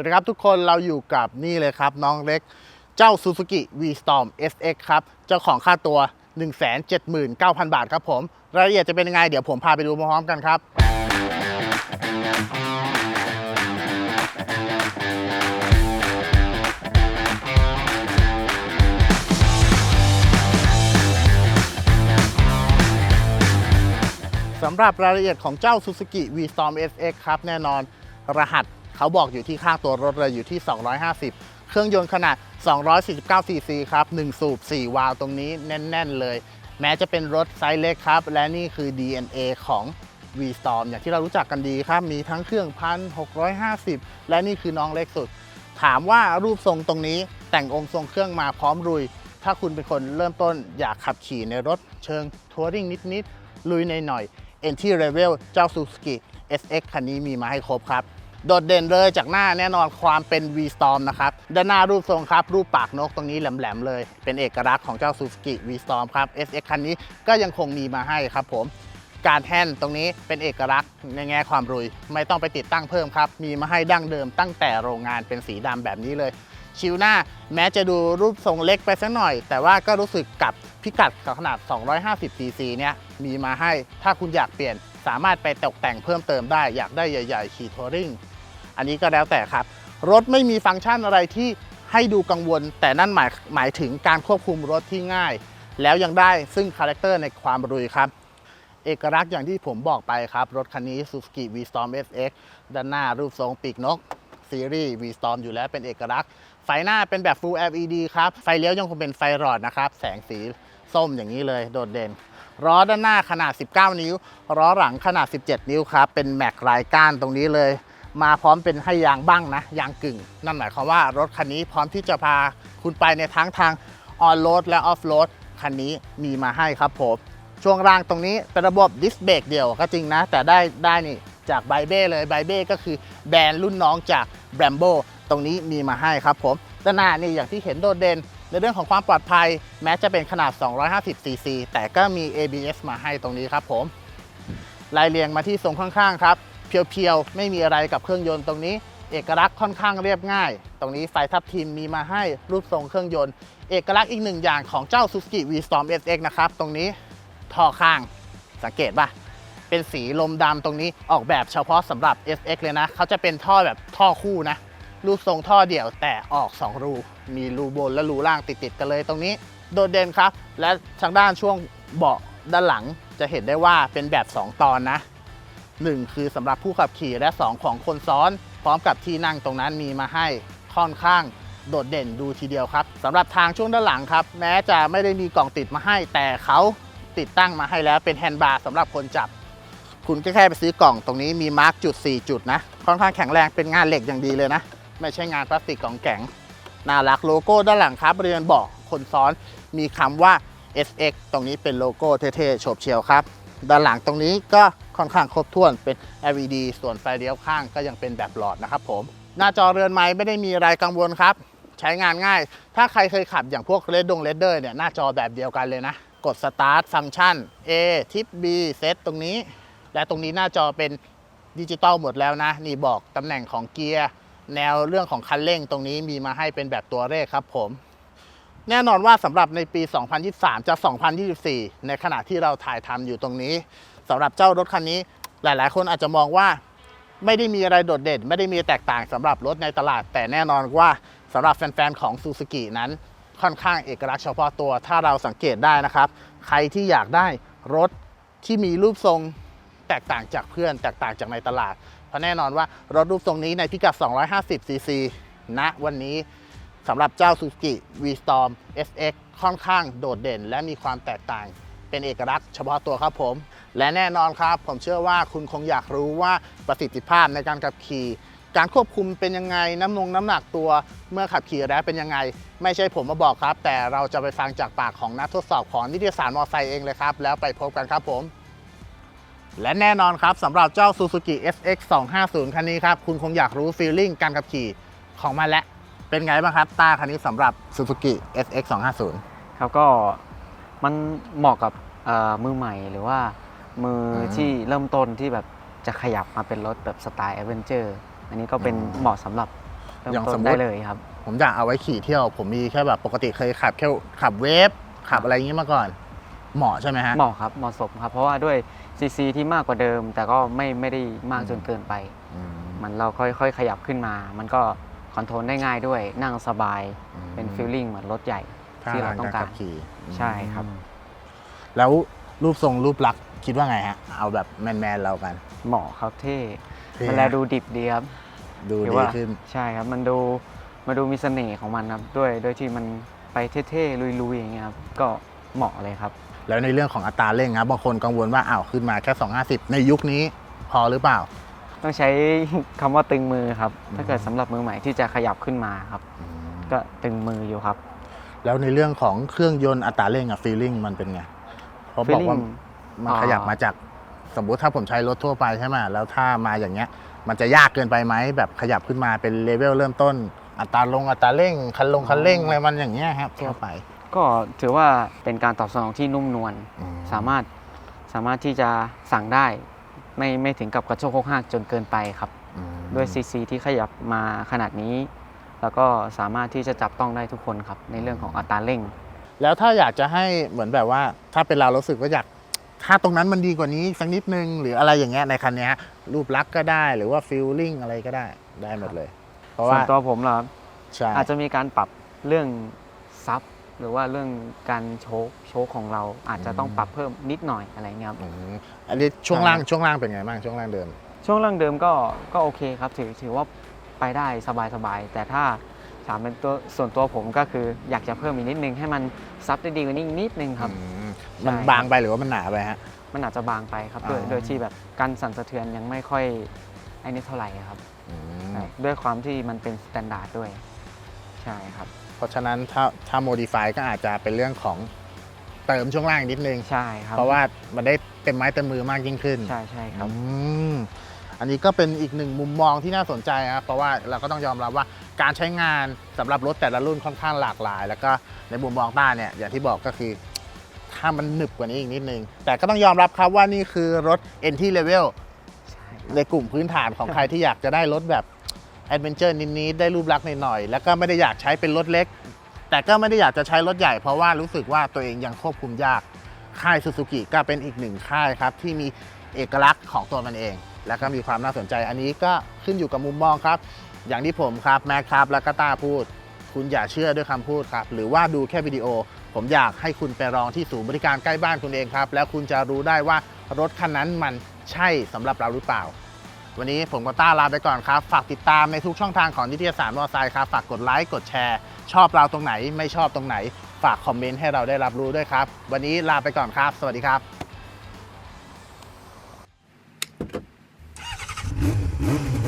วัสดีครับทุกคนเราอยู่กับนี่เลยครับ น้องเล็กเจ้า Suzuki V-Storm SX ครับ เจ้าของค่าตัว 179,000 บาทครับผม รายละเอียดจะเป็นยังไง เดี๋ยวผมพาไปดูพร้อมๆกันครับ สำหรับรายละเอียดของเจ้า Suzuki V-Storm SX ครับ แน่นอนรหัส เขาบอกอยู่ที่ข้างตัวรถเลยอยู่ที่ 250 เครื่องยนต์ขนาด 249 cc ครับ 1 สูบ 4 วาล์วตรงนี้แน่น ๆ เลย แม้จะเป็นรถไซส์เล็กครับ และนี่คือ DNA ของ V-Storm อย่างที่เรารู้จักกันดีครับ มีทั้งเครื่องพัน650 และนี่คือน้องเล็กสุด ถามว่ารูปทรงตรงนี้แต่งองค์ทรงเครื่องมาพร้อมลุย ถ้าคุณเป็นคนเริ่มต้นอยากขับขี่ในรถเชิงทัวริงนิด ๆ ลุยในหน่อย Entry Level เจ้า Suzuki SX คันนี้มีมาให้ครบครับ โดดเด่นเลยจากหน้าแน่นอนความเป็น V-Storm นะครับด้านหน้ารูปทรงครับ รูปปากนกตรงนี้แหลมๆเลย เป็นเอกลักษณ์ของเจ้า Suzuki V-Storm ครับ SX คันนี้ก็ยังคงมีมาให้ครับผมการแฮนตรงนี้เป็นเอกลักษณ์ในแง่ความรุย ไม่ต้องไปติดตั้งเพิ่มครับ มีมาให้ดั้งเดิมตั้งแต่โรงงานเป็นสีดำแบบนี้เลย ชิวหน้าแม้จะดูรูปทรงเล็กไปสักหน่อย แต่ว่าก็รู้สึกกับพิกัดกับขนาด 250 cc เนี่ยมีมาให้ถ้าคุณอยากเปลี่ยนสามารถไปตกแต่งเพิ่มเติมได้อยากได้ใหญ่ ๆ ขี่ทัวริง อันนี้ก็แล้วแต่ครับ รถไม่มีฟังก์ชันอะไรที่ให้ดูกังวล แต่นั่นหมายหมายถึงการควบคุมรถที่ง่าย แล้วยังได้ซึ่งคาแรคเตอร์ในความรุยครับ เอกลักษณ์อย่างที่ผมบอกไปครับ รถคันนี้ Suzuki V-Storm SX ด้านหน้ารูปทรงปีกนกซีรีส์ V-Storm อยู่แล้วเป็นเอกลักษณ์ ไฟหน้าเป็นแบบ Full LED ครับ ไฟเลี้ยวยังคงเป็นไฟหลอดนะครับ แสงสีส้มอย่างนี้เลยโดดเด่นล้อด้านหน้าขนาด 19 นิ้วล้อหลังขนาด 17 นิ้วครับ เป็นแม็กลายก้านตรงนี้เลย มาพร้อมเป็นให้ยางบ้างนะยางกึ่ง นั่นหมายความว่ารถคันนี้พร้อมที่จะพาคุณไปในทั้งทางออนโรดและออฟโรดคันนี้มีมาให้ครับผมช่วงล่างตรงนี้เป็นระบบดิสเบรกเดี่ยวก็จริงนะ แต่ได้ได้นี่จากไบเบ้เลยไบเบ้ก็คือแบรนด์รุ่นน้องจากแบรมโบตรงนี้มีมาให้ครับผมด้านหน้านี่อย่างที่เห็นโดดเด่นในเรื่องของความปลอดภัย แม้จะเป็นขนาด 250 cc แต่ก็มี ABS มาให้ตรงนี้ครับผมไล่เรียงมาที่ทรงข้างๆครับ เพียวๆ ไม่มีอะไรกับเครื่องยนต์ตรงนี้ เอกลักษณ์ค่อนข้างเรียบง่าย ตรงนี้ไฟทับทิมมีมาให้รูปทรงเครื่องยนต์ เอกลักษณ์อีกหนึ่งอย่างของเจ้า Suzuki V-Storm SX นะครับ ตรงนี้ท่อข้างสังเกตป่ะเป็นสีลมดำตรงนี้ออกแบบเฉพาะสำหรับ SX เลยนะ เขาจะเป็นท่อแบบท่อคู่นะ รูปทรงท่อเดี่ยวแต่ออก 2 รู มีรูบนและรูล่างติดๆกันเลยตรงนี้ โดดเด่นครับ และทางด้านช่วงเบาะด้านหลังจะเห็นได้ว่าเป็นแบบ 2 ตอนนะ 1 คือสำหรับผู้ขับขี่และ 2 ของคนซ้อน พร้อมกับที่นั่งตรงนั้นมีมาให้ค่อนข้างโดดเด่นดูทีเดียวครับสำหรับทางช่วงด้านหลังครับ แม้จะไม่ได้มีกล่องติดมาให้ แต่เขาติดตั้งมาให้แล้วเป็นแฮนด์บาร์สำหรับคนจับ คุณแค่ไปซื้อกล่องตรงนี้มีมาร์กจุด 4 จุดนะ ค่อนข้างแข็งแรงเป็นงานเหล็กอย่างดีเลยนะ ไม่ใช่งานพลาสติกของแข็งน่ารักโลโก้ด้านหลังครับบริเวณเบาะคนซ้อนมีคำว่า SX ตรงนี้เป็นโลโก้เท่ๆโฉบเฉียวครับ ด้านหลังตรงนี้ก็ค่อนข้างครบถ้วนเป็น LED ส่วนไฟเลี้ยวข้างก็ยังเป็นแบบหลอดนะครับผม หน้าจอเรือนไม้ไม่ได้มีอะไรกังวลครับ ใช้งานง่าย ถ้าใครเคยขับอย่างพวกเลดดงเลดเดอร์เนี่ยหน้าจอแบบเดียวกันเลยนะ กด Start ฟังก์ชัน A ทิป B เซตตรงนี้ และตรงนี้หน้าจอเป็นดิจิตอลหมดแล้วนะ นี่บอกตำแหน่งของเกียร์แนวเรื่องของคันเร่งตรงนี้มีมาให้เป็นแบบตัวเลขครับผมแน่นอนว่าสำหรับในปี 2023 จะ 2024 ในขณะที่เราถ่ายทำอยู่ตรงนี้ สำหรับเจ้ารถคันนี้ หลายๆ คนอาจจะมองว่าไม่ได้มีอะไรโดดเด่น ไม่ได้มีแตกต่างสำหรับรถในตลาด แต่แน่นอนว่าสำหรับแฟน ๆ ของซูซูกินั้น ค่อนข้างเอกลักษณ์เฉพาะตัว ถ้าเราสังเกตได้นะครับ ใครที่อยากได้รถที่มีรูปทรงแตกต่างจากเพื่อน แตกต่างจากในตลาด เพราะแน่นอนว่ารถรูปทรงนี้ในพิกัด 250 ซีซีณวันนี้สำหรับเจ้า Suzuki V-Storm SX ค่อนข้างโดดเด่น และมีความแตกต่างเป็นเอกลักษณ์เฉพาะตัวครับผม และแน่นอนครับ ผมเชื่อว่าคุณคงอยากรู้ว่าประสิทธิภาพในการขับขี่ การควบคุมเป็นยังไงน้ำนงน้ำหนักตัวเมื่อขับขี่แล้วเป็นยังไง ไม่ใช่ผมมาบอกครับ แต่เราจะไปฟังจากปากของนักทดสอบของนิตยสารมอไซค์เองเลยครับ แล้วไปพบกันครับผมและแน่นอนครับสำหรับเจ้า Suzuki SX 250คันนี้ครับ คุณคงอยากรู้ฟีลลิ่งการขับขี่ของมันและเป็นไงบ้างครับต้าคันนี้สำหรับ Suzuki SX 250ครับก็มันเหมาะกับมือใหม่หรือว่า มืออมที่เริ่มต้นที่แบบจะขยับมาเป็นรถแบบสไตล์แอดเวนเจอร์อันนี้ก็เป็นอืมเหมาะสำหรับเริ่มอย่างต้สนมมุได้ติเลยครับ ผมอยากเอาไว้ขี่เที่ยว ผมมีแค่แบบปกติเคยขับแค่ขับเวฟขับอะไรอย่างนี้มาก่อน เหมาะใช่ไหมฮะ เหมาะครับเหมาะสมครับเพราะว่าด้วยซีซีที่มากกว่าเดิม แต่ก็ไม่ไม่ได้มากจนเกินไป อืมมันเราค่อยๆ ขยับขึ้นมา มันก็คอนโทรลได้ง่ายด้วยนั่งสบายอืมเป็นฟีลลิ่งเหมือนรถใหญ่ท่าที่เราทางต้อการงกาขัรบขี่ใช่ครับอืมแล้วรูปทรงรูปลักษณ์ คิดว่าไงฮะ เอาแบบแมนๆเรากัน เหมาะครับเท่เท่มันแลดูดิบดีครับ ดูหรือดีว่า ขึ้น ใช่ครับ มันดูมาดูมีเสน่ห์ของมันครับ ด้วยด้วยที่มันไปเท่ๆลุยๆอย่างเงี้ยครับ ก็เหมาะเลยครับ แล้วในเรื่องของอัตราเร่งครับบางคนกังวลว่าอ้าวขึ้นมาแค่ 250 ในยุคนี้พอหรือเปล่า ต้องใช้ คำว่าตึงมือครับอืมถ้าเกิดสำหรับมือใหม่ที่จะขยับขึ้นมาครับ ก็ตึงมืออยู่ครับแล้วในเรื่องของเครื่องยนต์อัตราเร่งอะฟีลลิ่งมันเป็นไงเพราะบอกว่า feeling มันอ่าขยับมาจากสมมุติถ้าผมใช้รถทั่วไปใช่ไหมแล้วถ้ามาอย่างเงี้ย มันจะยากเกินไปไหมแบบขยับขึ้นมาเป็นเลเวลเริ่มต้น อัตราลงอัตราเร่ง คันลงคันเร่งอะไรมันอย่างเงี้ยครับทั่วไป ก็ถือว่าเป็นการตอบสนองที่นุ่มนวลอืสามารถสามารถที่จะสั่งได้ ไม่ไม่ถึงกับกระโชกโคกหักจนเกินไปครับอืมด้วยซีซีที่ขยับมาขนาดนี้ แล้วก็สามารถที่จะจับต้องได้ทุกคนครับในเรื่องของอัตราเร่ง แล้วถ้าอยากจะให้เหมือนแบบว่า ถ้าเป็นเรารู้สึกว่าอยาก ถ้าตรงนั้นมันดีกว่านี้สักนิดนึง หรืออะไรอย่างเงี้ยในคันเนี้ยรูปลักษณ์ก็ได้หรือว่าฟีลลิ่งอะไรก็ได้ได้หมดเลย เพราะส่วว่านตัวผมเหรอครับใช่อาจจะมีการปรับเรื่องซับหรือว่าเรื่องการโชคโชคของเราอาจจะต้องปรับเพิ่มนิดหน่อยอะไรเงี้ยครับ อืมอันนี้ช่วงล่างใช่ช่วงล่างเป็นไงบ้างช่วงล่างเดิม ช่วงล่างเดิมก็ก็โอเคครับ ถือถือว่าไปได้สบายๆ แต่ถ้าถามเป็นตัวส่วนตัวผมก็คืออยากจะเพิ่มอีกนิดนึงให้มันซับได้ดีกว่านี้อีกนิดนึงครับ อืมใช่ มันบางไปหรือว่ามันหนาไปฮะ มันอาจจะบางไปครับโดยอ๋อ โดยที่แบบการสั่นสะเทือนยังไม่ค่อยไอ้นี่เท่าไหร่ครับอืมด้วยความที่มันเป็นสแตนดาร์ดด้วย ใช่ครับ เพราะฉะนั้นถ้าถ้าโมดิฟายก็อาจจะเป็นเรื่องของเติมช่วงล่างนิดนึง ใช่ครับเพราะว่ามันได้เต็มไม้เต็มมือมากยิ่งขึ้น ใช่ใช่ครับ อืมอันนี้ก็เป็นอีกหนึ่งมุมมองที่น่าสนใจครับเพราะว่าเราก็ต้องยอมรับว่าการใช้งานสำหรับรถแต่ละรุ่นค่อนข้างหลากหลาย แล้วก็ในมุมมองต้าเนี่ยอย่างที่บอกก็คือ ถ้ามันหนึบกว่านี้อีกนิดนึง แต่ก็ต้องยอมรับครับว่านี่คือรถ entry level ในกลุ่มพื้นฐานของใครที่อยากจะได้รถแบบแอดเวนเจอร์นิดๆได้รูปลักษณ์หน่อยๆแล้วก็ไม่ได้อยากใช้เป็นรถเล็ก แต่ก็ไม่ได้อยากจะใช้รถใหญ่เพราะว่ารู้สึกว่าตัวเองยังควบคุมยาก ค่ายซูซูกิก็เป็นอีกหนึ่งค่ายครับที่มีเอกลักษณ์ของตัวมันเอง แล้วก็มีความน่าสนใจอันนี้ก็ขึ้นอยู่กับมุมมองครับ อย่างที่ผมครับแม็กครับ แล้วก็ต้าพูด คุณอย่าเชื่อด้วยคำพูดครับ หรือว่าดูแค่วิดีโอ ผมอยากให้คุณไปลองที่ศูนย์บริการใกล้บ้านคุณเองครับ แล้วคุณจะรู้ได้ว่ารถคันนั้นมันใช่สำหรับเราหรือเปล่า วันนี้ผมกัต้าลาไปก่อนครับ ฝากติดตามในทุกช่องทางของนิตยสารมอไซค์ครับ ฝากกดไลค์กดแชร์ ชอบเราตรงไหนไม่ชอบตรงไหน ฝากคอมเมนต์ให้เราได้รับรู้ด้วยครับ วันนี้ลาไปก่อนครับ สวัสดีครับ Mm-hmm.